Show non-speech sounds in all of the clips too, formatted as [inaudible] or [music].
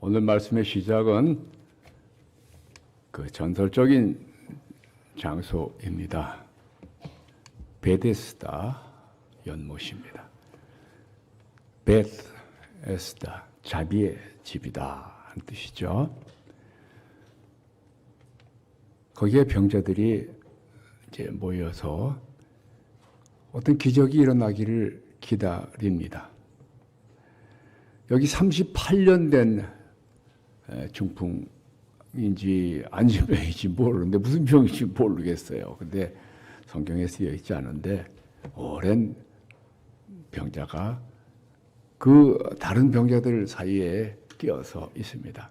오늘 말씀의 시작은 그 전설적인 장소입니다. 베데스다 연못입니다. 베스다 자비의 집이다 하는 뜻이죠. 거기에 병자들이 이제 모여서 어떤 기적이 일어나기를 기다립니다. 여기 38년 된 에, 중풍인지 안진병인지 모르는데 무슨 병인지 모르겠어요. 근데 성경에 쓰여 있지 않은데 오랜 병자가 그 다른 병자들 사이에 끼어서 있습니다.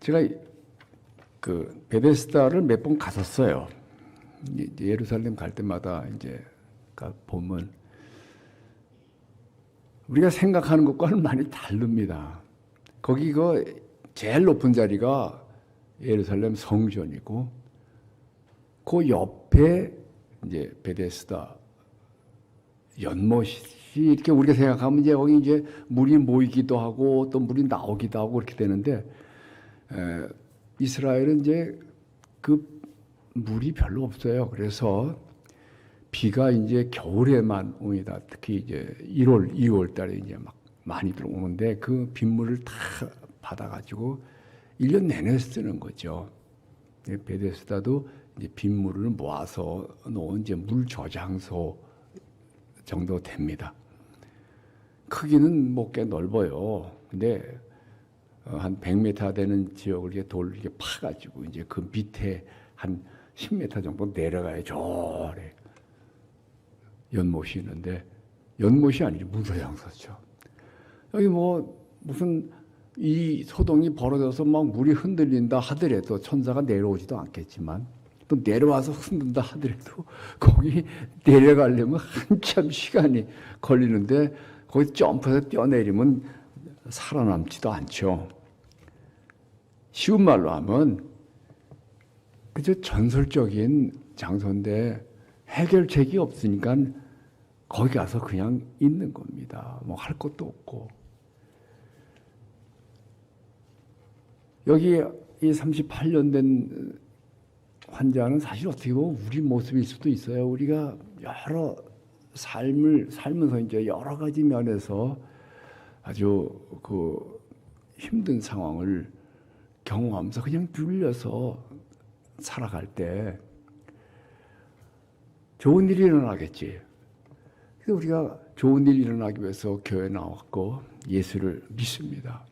제가 그 베데스다를 몇 번 갔었어요. 이- 예루살렘 갈 때마다 이제 가 보면 우리가 생각하는 것과는 많이 다릅니다. 거기 그 제일 높은 자리가 예루살렘 성전이고 그 옆에 이제 베데스다 연못이 이렇게 우리가 생각하면 이제 거기 이제 물이 모이기도 하고 또 물이 나오기도 하고 그렇게 되는데 에, 이스라엘은 이제 그 물이 별로 없어요. 그래서 비가 이제 겨울에만 옵니다. 특히 이제 1월, 2월 달에 이제 막 많이 들어오는데 그 빗물을 다 받아가지고 1년 내내 쓰는 거죠. 예, 베데스다도 이제 빗물을 모아서 놓은 이제 물 저장소 정도 됩니다. 크기는 뭐 꽤 넓어요. 근데 어, 한 100m 되는 지역을 이렇게 돌 이렇게 파가지고 이제 그 밑에 한 10m 정도 내려가야 저래 연못이 있는데 연못이 아니지 무서양서죠. 여기 뭐 무슨 이 소동이 벌어져서 막 물이 흔들린다 하더라도 천사가 내려오지도 않겠지만 또 내려와서 흔든다 하더라도 [laughs] 거기 내려가려면 한참 시간이 걸리는데 거기 점프해서 뛰어내리면 살아남지도 않죠. 쉬운 말로 하면 그저 전설적인 장소인데 해결책이 없으니까 거기 가서 그냥 있는 겁니다. 뭐 할 것도 없고. 여기 이 38년 된 환자는 사실 어떻게 보면 우리 모습일 수도 있어요. 우리가 여러 삶을 살면서 이제 여러 가지 면에서 아주 그 힘든 상황을 경험하면서 그냥 눌려서 살아갈 때 좋은 일이 일어나겠지. 그래서 우리가 좋은 일이 일어나기 위해서 교회 나왔고 예수를 믿습니다.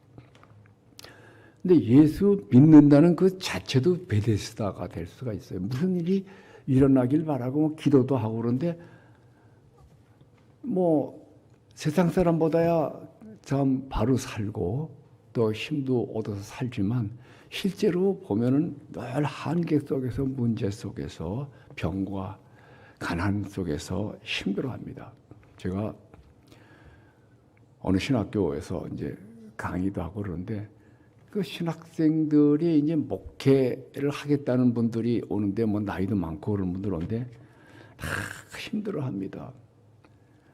근데 예수 믿는다는 그 자체도 베데스다가 될 수가 있어요. 무슨 일이 일어나길 바라고 뭐 기도도 하고 그런데 뭐 세상 사람보다야 참 바로 살고 또 힘도 얻어서 살지만 실제로 보면은 늘 한계 속에서 문제 속에서 병과 가난 속에서 힘들어합니다. 제가 어느 신학교에서 이제 강의도 하고 그러는데 그 신학생들이 이제 목회를 하겠다는 분들이 오는데 뭐 나이도 많고 그런 분들 오는데 다 힘들어합니다.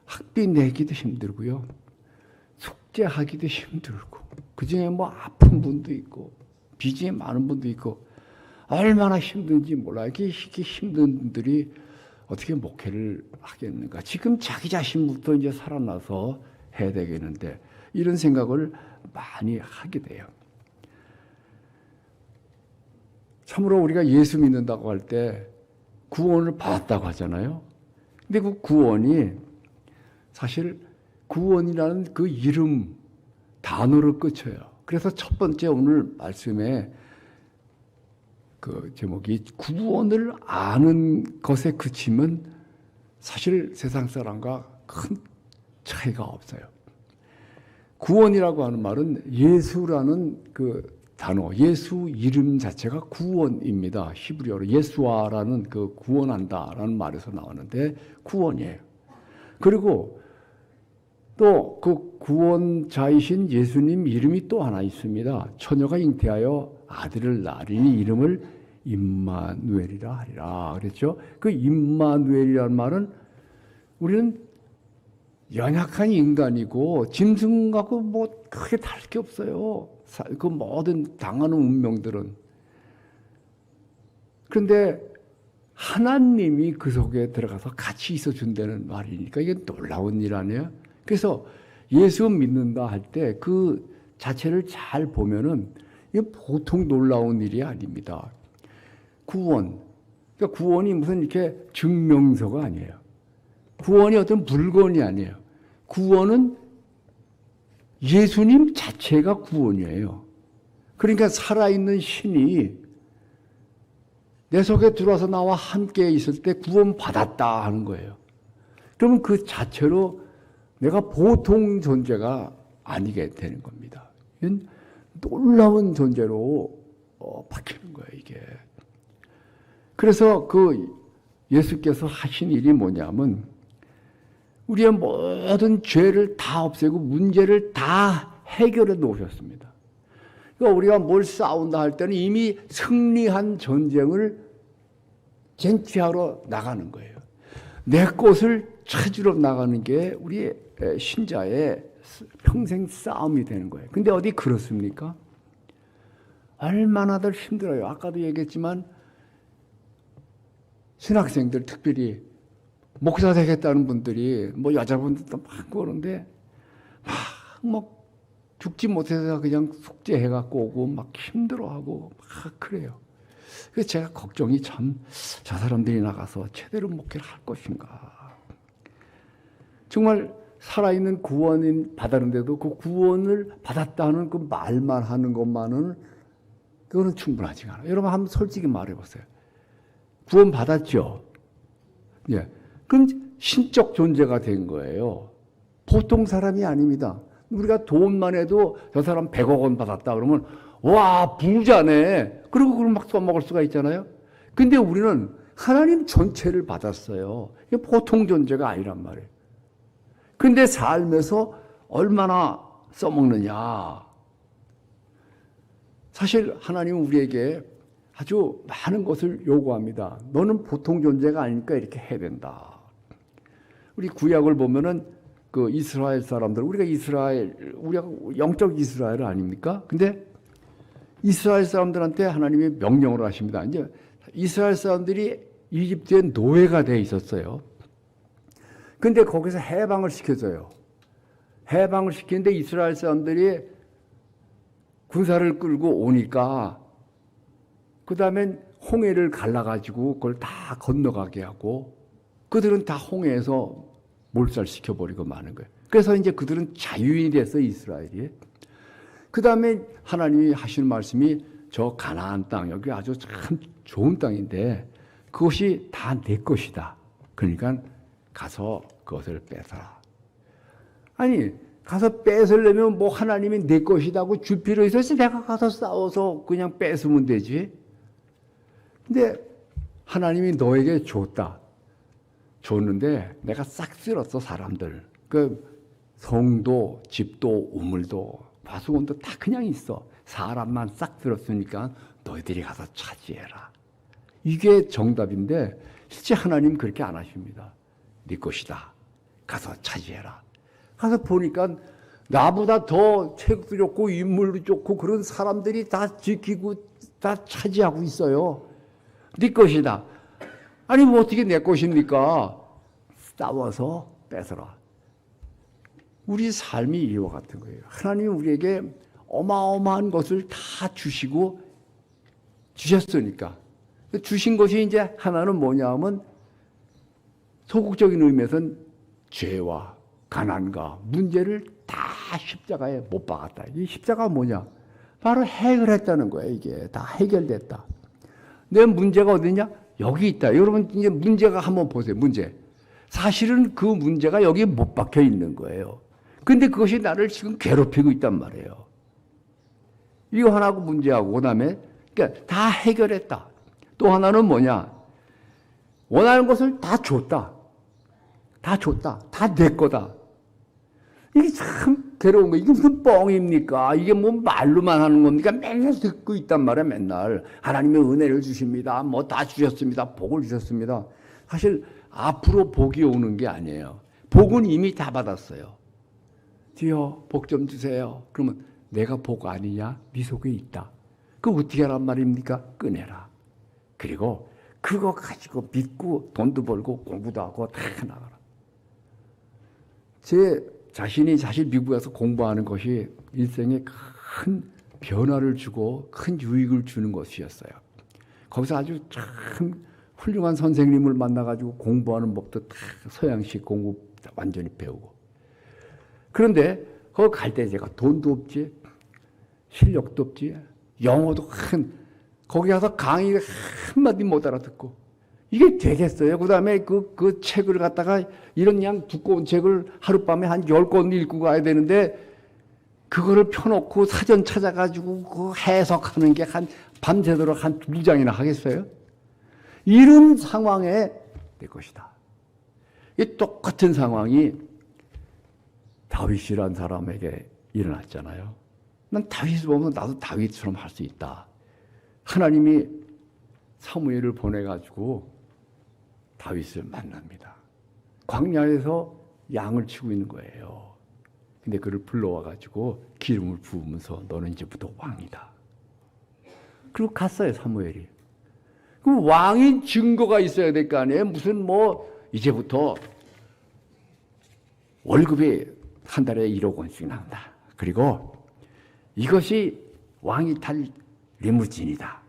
학비 내기도 힘들고요. 숙제하기도 힘들고 그중에 뭐 아픈 분도 있고 빚이 많은 분도 있고 얼마나 힘든지 몰라요. 이렇게 힘든 분들이 어떻게 목회를 하겠는가? 지금 자기 자신부터 이제 살아나서 해야 되겠는데 이런 생각을 많이 하게 돼요. 참으로 우리가 예수 믿는다고 할 때 구원을 받았다고 하잖아요. 근데 그 구원이 사실 구원이라는 그 이름 단어로 끝쳐요. 그래서 첫 번째 오늘 말씀에 그 제목이 구원을 아는 것에 그치면 사실 세상 사람과 큰 차이가 없어요. 구원이라고 하는 말은 예수라는 그 단어, 예수 이름 자체가 구원입니다. 히브리어로 예수아라는 그 구원한다라는 말에서 나오는데 구원이에요. 그리고 또 그 구원자이신 예수님 이름이 또 하나 있습니다. 처녀가 잉태하여 아들을 낳으니 이름을 임마누엘이라 하리라 그랬죠. 그 임마누엘이라는 말은 우리는 연약한 인간이고 짐승 갖고 뭐 크게 다를 게 없어요. 사- 그 모든 당하는 운명들은 그런데 하나님이 그 속에 들어가서 같이 있어 준다는 말이니까 이게 놀라운 일 아니에요? 그래서 예수 믿는다 할 때 그 자체를 잘 보면은 이게 보통 놀라운 일이 아닙니다. 구원. 그러니까 구원이 무슨 이렇게 증명서가 아니에요. 구원이 어떤 물건이 아니에요. 구원은 예수님 자체가 구원이에요. 그러니까 살아있는 신이 내 속에 들어와서 나와 함께 있을 때 구원 받았다 하는 거예요. 그러면 그 자체로 내가 보통 존재가 아니게 되는 겁니다. 놀라운 존재로 어, 바뀌는 거예요, 이게. 그래서 그 예수께서 하신 일이 뭐냐면 우리의 모든 죄를 다 없애고 문제를 다 해결해 놓으셨습니다. 그러니까 우리가 뭘 싸운다 할 때는 이미 승리한 전쟁을 쟁취하러 나가는 거예요. 내 꽃을 찾으러 나가는 게 우리 신자의 평생 싸움이 되는 거예요. 근데 어디 그렇습니까? 얼마나들 힘들어요. 아까도 얘기했지만 신학생들 특별히 목사 되겠다는 분들이 뭐 여자분들도 많고 그러는데 막뭐 죽지 못해서 그냥 숙제해 갖고 오고 막 힘들어하고 막 그래요. 그래서 제가 걱정이 참 저 사람들이 나가서 제대로 목회를 할 것인가. 정말 살아있는 구원인 받았는데도 그 구원을 받았다는 그 말만 하는 것만은 그거는 충분하지 않아요. 여러분 한번 솔직히 말해보세요. 구원 받았죠. 예. 그럼 신적 존재가 된 거예요. 보통 사람이 아닙니다. 우리가 돈만 해도 저 사람 100억 원 받았다 그러면 와 부자네. 그리고 그걸 막 써먹을 수가 있잖아요. 근데 우리는 하나님 전체를 받았어요. 이게 보통 존재가 아니란 말이에요. 근데 삶에서 얼마나 써먹느냐. 사실 하나님은 우리에게 아주 많은 것을 요구합니다. 너는 보통 존재가 아니니까 이렇게 해야 된다. 우리 구약을 보면은 그 이스라엘 사람들, 우리가 이스라엘, 우리가 영적 이스라엘 아닙니까? 근데 이스라엘 사람들한테 하나님이 명령을 하십니다. 이제 이스라엘 사람들이 이집트에 노예가 돼 있었어요. 근데 거기서 해방을 시켜줘요. 해방을 시키는데 이스라엘 사람들이 군사를 끌고 오니까 그 다음엔 홍해를 갈라가지고 그걸 다 건너가게 하고 그들은 다 홍해에서 몰살시켜 버리고 마는 거예요. 그래서 이제 그들은 자유인이 됐어, 이스라엘이. 그 다음에 하나님이 하시는 말씀이 저 가나안 땅, 여기 아주 참 좋은 땅인데 그것이 다 내 것이다. 그러니까 가서 그것을 뺏어라. 아니, 가서 뺏으려면 뭐 하나님이 내 것이다고 줄 필요 있어서 내가 가서 싸워서 그냥 뺏으면 되지. 근데 하나님이 너에게 줬다. 줬는데 내가 싹 쓸었어, 사람들. 그 성도, 집도, 우물도, 과수원도 다 그냥 있어. 사람만 싹 들었으니까 너희들이 가서 차지해라. 이게 정답인데 실제 하나님 그렇게 안 하십니다. 네 것이다. 가서 차지해라. 가서 보니까 나보다 더 체격도 좋고 인물도 좋고 그런 사람들이 다 지키고 다 차지하고 있어요. 네 것이다. 아니 뭐 어떻게 내 것입니까? 싸워서 뺏어라. 우리 삶이 이와 같은 거예요. 하나님이 우리에게 어마어마한 것을 다 주시고 주셨으니까. 주신 것이 이제 하나는 뭐냐 하면 소극적인 의미에서는 죄와 가난과 문제를 다 십자가에 못 박았다. 이 십자가 뭐냐? 바로 해결했다는 거예요. 이게 다 해결됐다. 내 문제가 어디냐? 여기 있다. 여러분 이제 문제가 한번 보세요. 문제. 사실은 그 문제가 여기 못 박혀 있는 거예요. 근데 그것이 나를 지금 괴롭히고 있단 말이에요. 이거 하나고 문제하고 그다음에 그러니까 다 해결했다. 또 하나는 뭐냐? 원하는 것을 다 줬다. 다 줬다. 다 내 거다. 이게 참 괴로운 거. 이게 무슨 뻥입니까? 이게 뭐 말로만 하는 겁니까? 맨날 듣고 있단 말이야, 맨날. 하나님의 은혜를 주십니다. 뭐 다 주셨습니다. 복을 주셨습니다. 사실 앞으로 복이 오는 게 아니에요. 복은 이미 다 받았어요. 주여, 복좀 주세요. 그러면 내가 복 아니냐? 네 속에 있다. 그 어떻게 하란 말입니까? 꺼내라. 그리고 그거 가지고 믿고 돈도 벌고 공부도 하고 다 나가라. 제 자신이 사실 미국에서 공부하는 것이 일생에 큰 변화를 주고 큰 유익을 주는 것이었어요. 거기서 아주 참 훌륭한 선생님을 만나가지고 공부하는 법도 다 서양식 공부 완전히 배우고. 그런데 거기 갈 때 제가 돈도 없지, 실력도 없지, 영어도 큰, 거기 가서 강의 한마디 못 알아듣고. 이게 되겠어요? 그 다음에 그, 그 책을 갖다가 이런 양 두꺼운 책을 하룻밤에 한 열 권 읽고 가야 되는데 그거를 펴놓고 사전 찾아가지고 그 해석하는 게 한 밤새도록 한 두 장이나 하겠어요? 이런 상황에 될 것이다. 이 똑같은 상황이 다윗이란 사람에게 일어났잖아요. 난 다윗을 보면 나도 다윗처럼 할 수 있다. 하나님이 사무엘을 보내가지고 다윗을 만납니다. 광야에서 양을 치고 있는 거예요. 근데 그를 불러와가지고 기름을 부으면서 너는 이제부터 왕이다. 그리고 갔어요, 사무엘이. 그 왕인 증거가 있어야 될 거 아니에요? 무슨 뭐, 이제부터 월급이 한 달에 1억 원씩 나온다. 그리고 이것이 왕이 탈 리무진이다.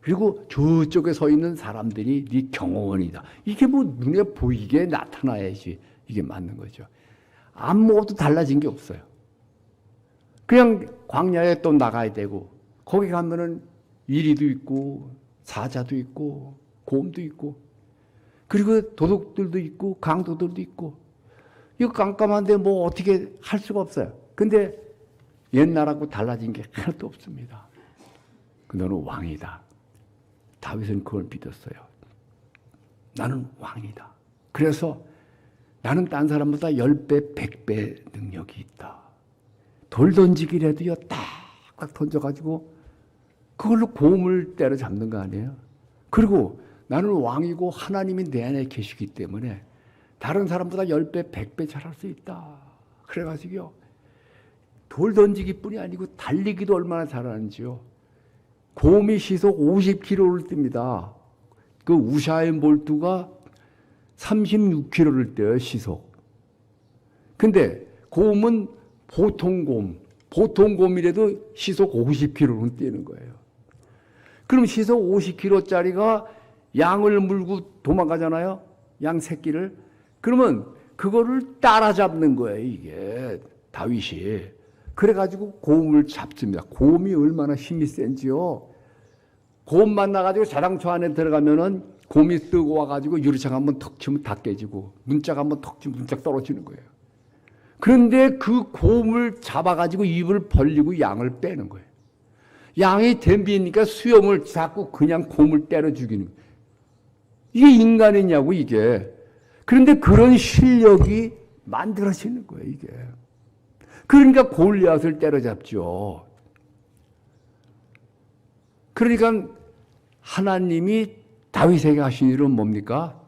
그리고 저쪽에 서 있는 사람들이 네 경호원이다. 이게 뭐 눈에 보이게 나타나야지 이게 맞는 거죠. 아무것도 달라진 게 없어요. 그냥 광야에 또 나가야 되고 거기 가면은 이리도 있고 사자도 있고 곰도 있고 그리고 도둑들도 있고 강도들도 있고 이거 깜깜한데 뭐 어떻게 할 수가 없어요. 근데 옛날하고 달라진 게 하나도 없습니다. 너는 왕이다. 다윗은 그걸 믿었어요. 나는 왕이다. 그래서 나는 딴 사람보다 10배, 100배 능력이 있다. 돌 던지기라도요, 딱딱 던져가지고 그걸로 곰을 때려잡는 거 아니에요? 그리고 나는 왕이고 하나님이 내 안에 계시기 때문에 다른 사람보다 10배, 100배 잘할 수 있다. 그래가지고요, 돌 던지기 뿐이 아니고 달리기도 얼마나 잘하는지요. 곰이 시속 50km를 뜹니다. 그 우샤인 볼트가 36km를 떼요, 시속. 근데 곰은 보통 곰, 보통 곰이라도 시속 50km는 뛰는 거예요. 그럼 시속 50km짜리가 양을 물고 도망가잖아요. 양 새끼를. 그러면 그거를 따라잡는 거예요, 이게. 다윗이. 그래가지고 곰을 잡습니다. 곰이 얼마나 힘이 센지요. 곰 만나가지고 자랑초 안에 들어가면은 곰이 쓰고 와가지고 유리창 한번 턱 치면 다 깨지고 문짝 한번 턱 치면 문짝 떨어지는 거예요. 그런데 그 곰을 잡아가지고 입을 벌리고 양을 빼는 거예요. 양이 덤비니까 수염을 잡고 그냥 곰을 때려 죽이는 거예요. 이게 인간이냐고 이게. 그런데 그런 실력이 만들어지는 거예요 이게. 그러니까 골리앗을 때려잡죠. 그러니까 하나님이 다윗에게 하신 일은 뭡니까?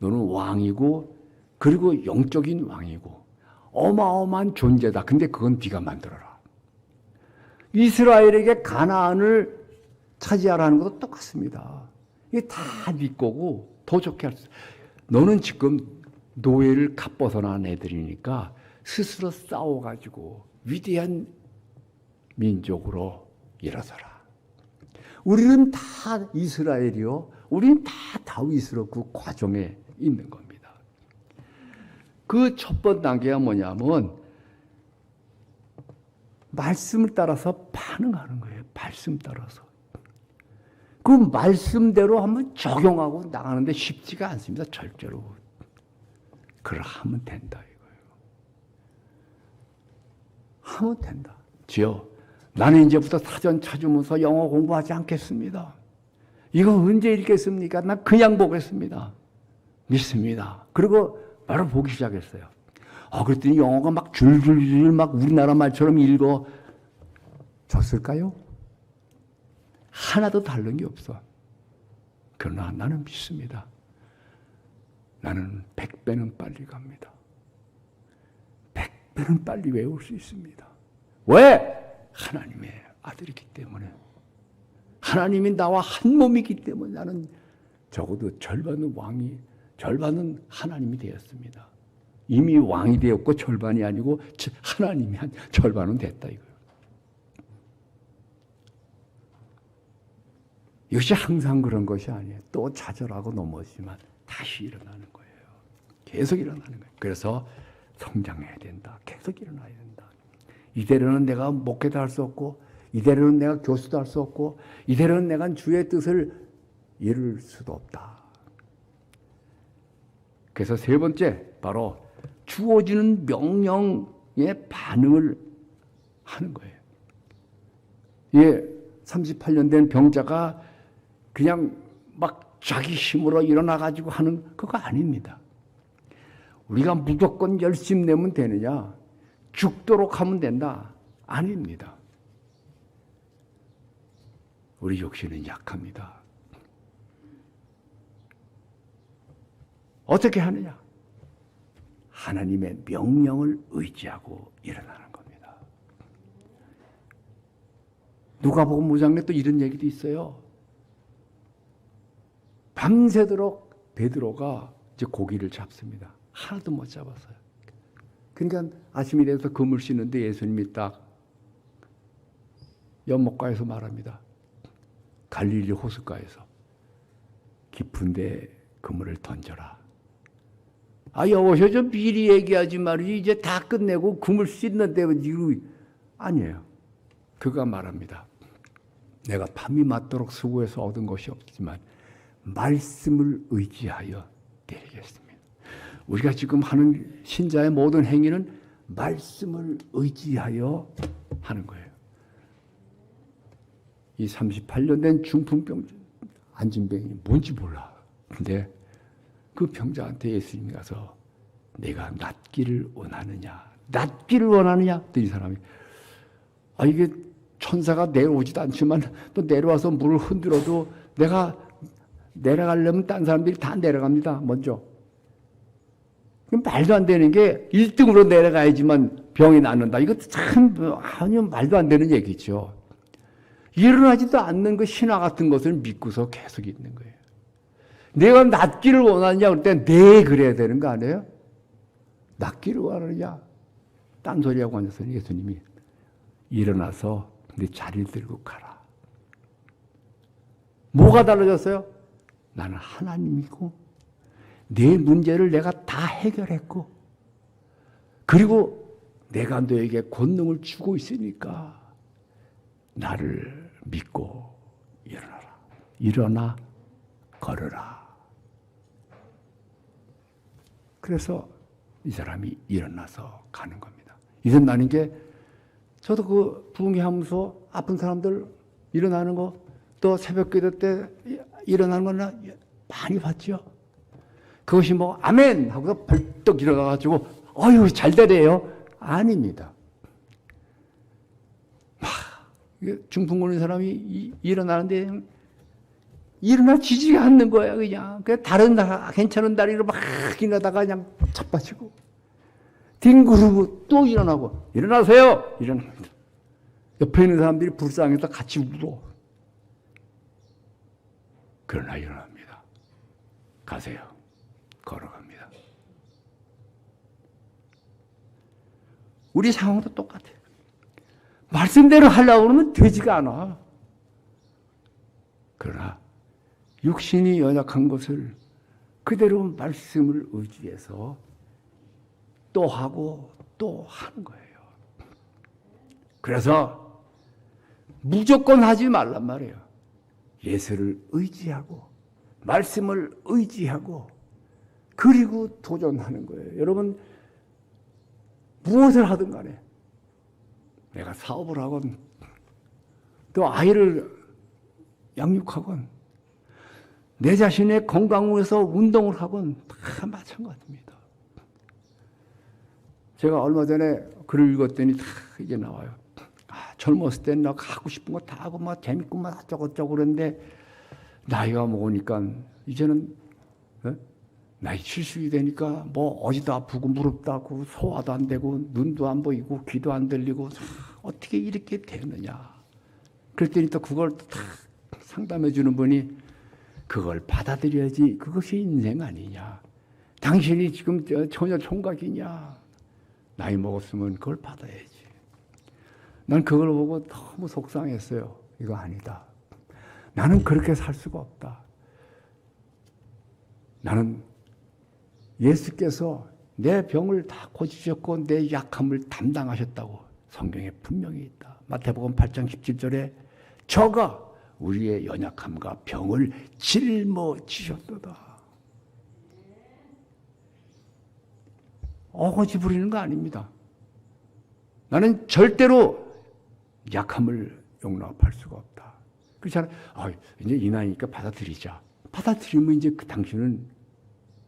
너는 왕이고 그리고 영적인 왕이고 어마어마한 존재다. 근데 그건 네가 만들어라. 이스라엘에게 가나안을 차지하라는 것도 똑같습니다. 이게 다네 거고 더 좋게 할 수. 너는 지금 노예를 갓벗어난 애들이니까 스스로 싸워가지고 위대한 민족으로 일어서라. 우리는 다 이스라엘이요. 우리는 다 다윗으로 그 과정에 있는 겁니다. 그 첫 번 단계가 뭐냐면 말씀을 따라서 반응하는 거예요. 말씀 따라서. 그 말씀대로 한번 적용하고 나가는데 쉽지가 않습니다. 절대로. 그걸 하면 된다 이거예요. 하면 된다. 지요. 나는 이제부터 사전 찾으면서 영어 공부하지 않겠습니다. 이거 언제 읽겠습니까? 난 그냥 보겠습니다. 믿습니다. 그리고 바로 보기 시작했어요. 아, 그랬더니 영어가 막 줄줄줄 막 우리나라 말처럼 읽어 졌을까요? 하나도 다른 게 없어. 그러나 나는 믿습니다. 나는 백 배는 빨리 갑니다. 백 배는 빨리 외울 수 있습니다. 왜? 하나님의 아들이기 때문에 하나님이 나와 한 몸이기 때문에 나는 적어도 절반은 왕이 절반은 하나님이 되었습니다. 이미 왕이 되었고 절반이 아니고 하나님이 한 절반은 됐다 이거예요. 항상 그런 것이 아니에요. 또 좌절하고 넘어지만 다시 일어나는 거예요. 계속 일어나는 거예요. 그래서 성장해야 된다. 계속 일어나야 된다. 이대로는 내가 목회도 할 수 없고 이대로는 내가 교수도 할 수 없고 이대로는 내가 주의 뜻을 이룰 수도 없다. 그래서 세 번째 바로 주어지는 명령에 반응을 하는 거예요. 예, 38년 된 병자가 그냥 막 자기 힘으로 일어나 가지고 하는 그거 아닙니다. 우리가 무조건 열심 내면 되느냐? 죽도록 하면 된다. 아닙니다. 우리 육신은 약합니다. 어떻게 하느냐? 하나님의 명령을 의지하고 일어나는 겁니다. 누가복음 5장에 또 이런 얘기도 있어요. 밤새도록 베드로가 이제 고기를 잡습니다. 하나도 못 잡았어요. 그러니까 아침이 돼서 그물 씻는데 예수님이 딱 연못가에서 말합니다. 갈릴리 호숫가에서 깊은데 그물을 던져라. 아 여보셔 좀 미리 얘기하지 말이지 이제 다 끝내고 그물 씻는데 이거 아니에요. 그가 말합니다. 내가 밤이 맞도록 수고해서 얻은 것이 없지만 말씀을 의지하여 내리겠습니다. 우리가 지금 하는 신자의 모든 행위는 말씀을 의지하여 하는 거예요. 이 38년 된 중풍병 안진병이 뭔지 몰라. 근데 그 병자한테 예수님이 가서 내가 낫기를 원하느냐, 낫기를 원하느냐? 이 사람이 아 이게 천사가 내려오지도 않지만 또 내려와서 물을 흔들어도 내가 내려가려면 딴 사람들이 다 내려갑니다. 먼저. 말도 안 되는 게 1등으로 내려가야지만 병이 낫는다. 이것도 참 아니요 말도 안 되는 얘기죠. 일어나지도 않는 그 신화 같은 것을 믿고서 계속 있는 거예요. 내가 낫기를 원하느냐 그럴 때네 그래야 되는 거 아니에요? 낫기를 원하느냐? 딴소리하고 앉아서 예수님이 일어나서 내 자리를 들고 가라. 뭐가 달라졌어요? 나는 하나님이고 내 문제를 내가 다 해결했고 그리고 내가 너에게 권능을 주고 있으니까 나를 믿고 일어나라. 일어나 걸어라. 그래서 이 사람이 일어나서 가는 겁니다. 이전 나는 게 저도 그 부흥회하면서 아픈 사람들 일어나는 거 또 새벽 기도 때 일어나는 거는 많이 봤죠. 그것이 뭐 아멘 하고 벌떡 일어나 가지고 어유 잘 되래요. 아닙니다. 막 중풍 걸린 사람이 이, 일어나는데 일어나 지지가 않는 거야 그냥. 그 다른 날 괜찮은 다리로 막 일어나다가 그냥 자빠지고 뒹구르고 또 일어나고 일어나세요 일어납니다. 옆에 있는 사람들이 불쌍해서 같이 울어. 그러나 일어납니다. 가세요. 걸어갑니다. 우리 상황도 똑같아요. 말씀대로 하려고 그러면 되지가 않아. 그러나 육신이 연약한 것을 그대로 말씀을 의지해서 또 하고 또 하는 거예요. 그래서 무조건 하지 말란 말이에요. 예수를 의지하고 말씀을 의지하고 그리고 도전하는 거예요. 여러분 무엇을 하든 간에 내가 사업을 하건 또 아이를 양육하건 내 자신의 건강을 위해서 운동을 하건 다 마찬가지입니다. 제가 얼마 전에 글을 읽었더니 다 이게 나와요. 아, 젊었을 때는 나 하고 싶은 거 다 하고 막 재밌고 막 어쩌고저쩌고 그랬는데 나이가 먹으니까 이제는 어? 나이 70이 되니까 뭐 어디도 아프고 무릎도 아프고 소화도 안 되고 눈도 안 보이고 귀도 안 들리고 어떻게 이렇게 되느냐. 그랬더니 또 그걸 다 상담해 주는 분이 그걸 받아들여야지 그것이 인생 아니냐. 당신이 지금 저 처녀 총각이냐. 나이 먹었으면 그걸 받아야지. 난 그걸 보고 너무 속상했어요. 이거 아니다. 나는 그렇게 살 수가 없다. 나는 예수께서 내 병을 다 고치셨고 내 약함을 담당하셨다고 성경에 분명히 있다. 마태복음 8장 17절에 저가 우리의 연약함과 병을 짊어지셨도다. 어거지 부리는 거 아닙니다. 나는 절대로 약함을 용납할 수가 없다. 그렇잖아요. 아, 이제 이 나이니까 받아들이자. 받아들이면 이제 그 당신은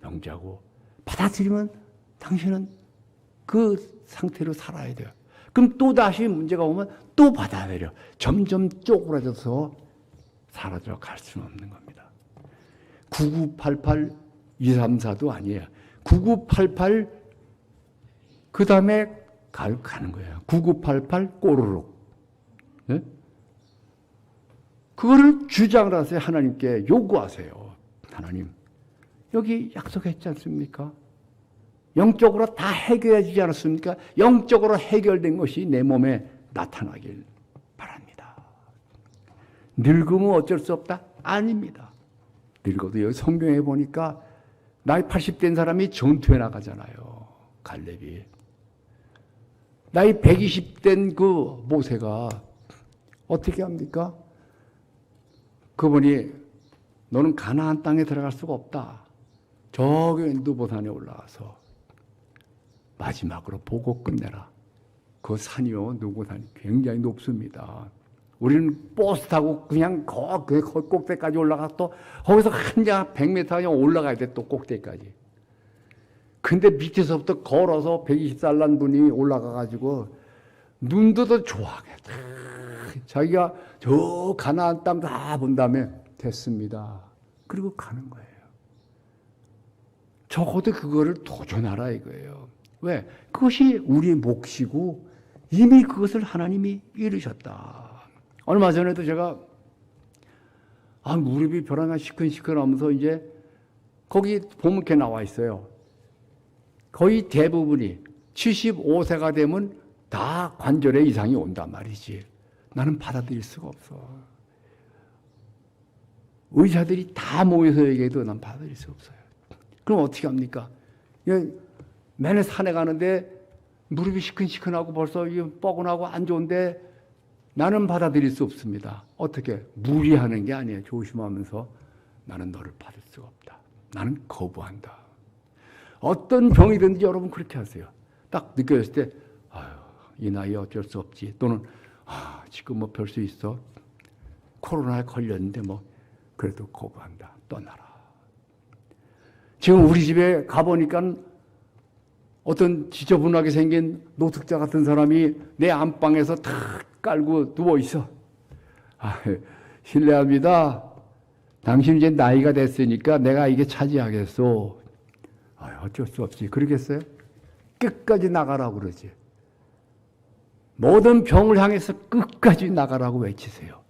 병자고 받아들이면 당신은 그 상태로 살아야 돼요. 그럼 또 다시 문제가 오면 또 받아들여. 점점 쪼그라져서 사라져 갈 수는 없는 겁니다. 9988 234도 아니에요. 9988 그 다음에 가는 거예요. 9988 꼬르륵. 네? 그거를 주장을 하세요. 하나님께 요구하세요. 하나님, 여기 약속했지 않습니까? 영적으로 다 해결해지지 않았습니까? 영적으로 해결된 것이 내 몸에 나타나길. 늙으면 어쩔 수 없다? 아닙니다. 늙어도 여기 성경에 보니까 나이 80된 사람이 전투에 나가잖아요. 갈렙이. 나이 120된 그 모세가 어떻게 합니까? 그분이 너는 가나안 땅에 들어갈 수가 없다. 저기 누보산에 올라가서 마지막으로 보고 끝내라. 그 산이요, 누보산이 굉장히 높습니다. 우리는 버스 타고 그냥 거, 그 꼭대기까지 올라가 또 거기서 한장 100m 그냥 올라가야 돼, 또 꼭대기까지. 근데 밑에서부터 걸어서 120살 난 분이 올라가가지고 눈도 더 좋아하겠다. 자기가 저 가나안 땅 다 본 다음에 됐습니다. 그리고 가는 거예요. 적어도 그거를 도전하라 이거예요. 왜? 그것이 우리의 몫이고 이미 그것을 하나님이 이루셨다. 얼마 전에도 제가 아 무릎이 벼랑아 시큰시큰하면서 이제 거기 보면 이렇게 나와 있어요. 거의 대부분이 75세가 되면 다 관절에 이상이 온단 말이지. 나는 받아들일 수가 없어. 의사들이 다 모여서 얘기해도 난 받아들일 수 없어요. 그럼 어떻게 합니까? 맨날 산에 가는데 무릎이 시큰시큰하고 벌써 뻐근하고 안 좋은데 나는 받아들일 수 없습니다. 어떻게? 무리하는 게 아니에요. 조심하면서 나는 너를 받을 수가 없다. 나는 거부한다. 어떤 병이든지 여러분 그렇게 하세요. 딱 느껴졌을 때, 아유, 이 나이에 어쩔 수 없지. 또는, 아, 지금 뭐 별 수 있어. 코로나에 걸렸는데 뭐, 그래도 거부한다. 떠나라. 지금 우리 집에 가보니까 어떤 지저분하게 생긴 노숙자 같은 사람이 내 안방에서 탁 깔고 누워 있어. 아, 실례합니다. 당신 이제 나이가 됐으니까 내가 이게 차지하겠소. 아, 어쩔 수 없지. 그러겠어요? 끝까지 나가라고 그러지. 모든 병을 향해서 끝까지 나가라고 외치세요.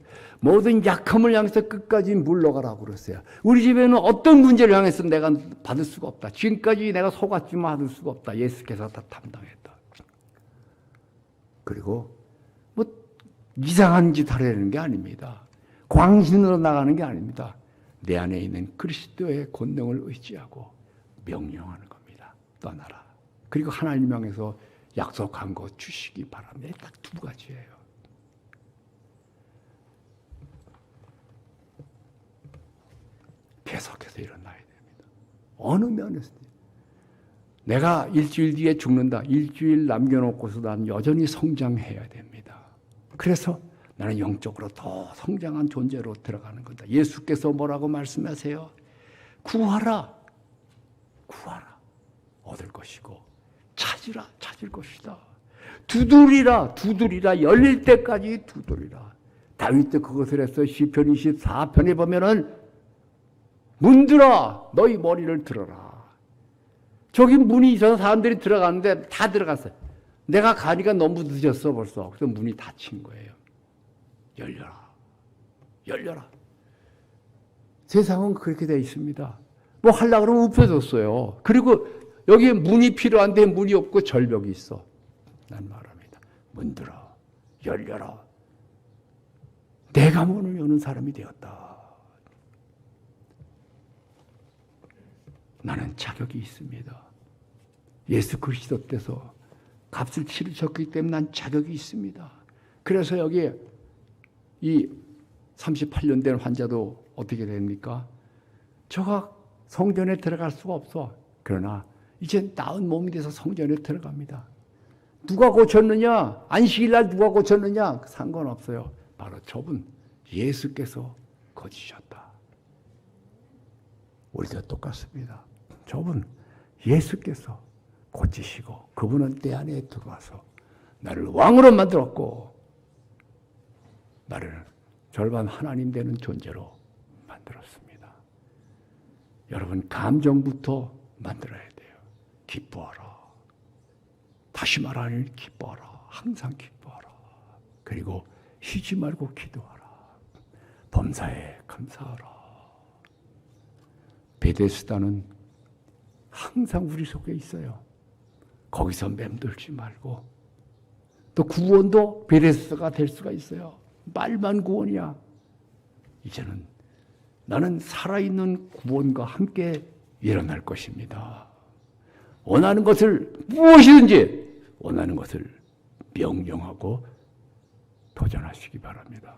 모든 약함을 향해서 끝까지 물러가라고 그랬어요. 우리 집에는 어떤 문제를 향해서 내가 받을 수가 없다. 지금까지 내가 속았지만 받을 수가 없다. 예수께서 다 담당했다. 그리고 뭐 이상한 짓 하려는 게 아닙니다. 광신으로 나가는 게 아닙니다. 내 안에 있는 그리스도의 권능을 의지하고 명령하는 겁니다. 떠나라. 그리고 하나님 향해서 약속한 거 주시기 바랍니다. 딱 두 가지예요. 계속해서 일어나야 됩니다. 어느 면에서 내가 일주일 뒤에 죽는다. 일주일 남겨놓고서 난 여전히 성장해야 됩니다. 그래서 나는 영적으로 더 성장한 존재로 들어가는 거다. 예수께서 뭐라고 말씀하세요? 구하라. 구하라. 얻을 것이고 찾으라. 찾을 것이다. 두드리라. 두드리라. 열릴 때까지 두드리라. 다윗도 그것을 했어. 시편 24편에 보면은 문들어 너희 머리를 들어라. 저기 문이 있어서 사람들이 들어가는데 다 들어갔어요. 내가 가니까 너무 늦었어 벌써. 그래서 문이 닫힌 거예요. 열려라. 열려라. 세상은 그렇게 돼 있습니다. 뭐 하려고 그러면 уп혀졌어요. 그리고 여기에 문이 필요한데 문이 없고 절벽이 있어. 난 말합니다. 문 들어. 열려라. 내가 문을 여는 사람이 되었다. 나는 자격이 있습니다. 예수 그리스도 때서 값을 치르셨기 때문에 난 자격이 있습니다. 그래서 여기 이 38년 된 환자도 어떻게 됩니까? 저가 성전에 들어갈 수가 없어. 그러나 이제 나은 몸이 돼서 성전에 들어갑니다. 누가 고쳤느냐? 안식일 날 누가 고쳤느냐? 상관없어요. 바로 저분 예수께서 고치셨다. 우리도 똑같습니다. 저분 예수께서 고치시고 그분은 때 안에 들어와서 나를 왕으로 만들었고 나를 절반 하나님 되는 존재로 만들었습니다. 여러분 감정부터 만들어야 돼요. 기뻐하라. 다시 말하니 기뻐하라. 항상 기뻐하라. 그리고 쉬지 말고 기도하라. 범사에 감사하라. 베데스다는 항상 우리 속에 있어요. 거기서 맴돌지 말고 또 구원도 베데스다가 될 수가 있어요. 말만 구원이야. 이제는 나는 살아있는 구원과 함께 일어날 것입니다. 원하는 것을 무엇이든지 원하는 것을 명령하고 도전하시기 바랍니다.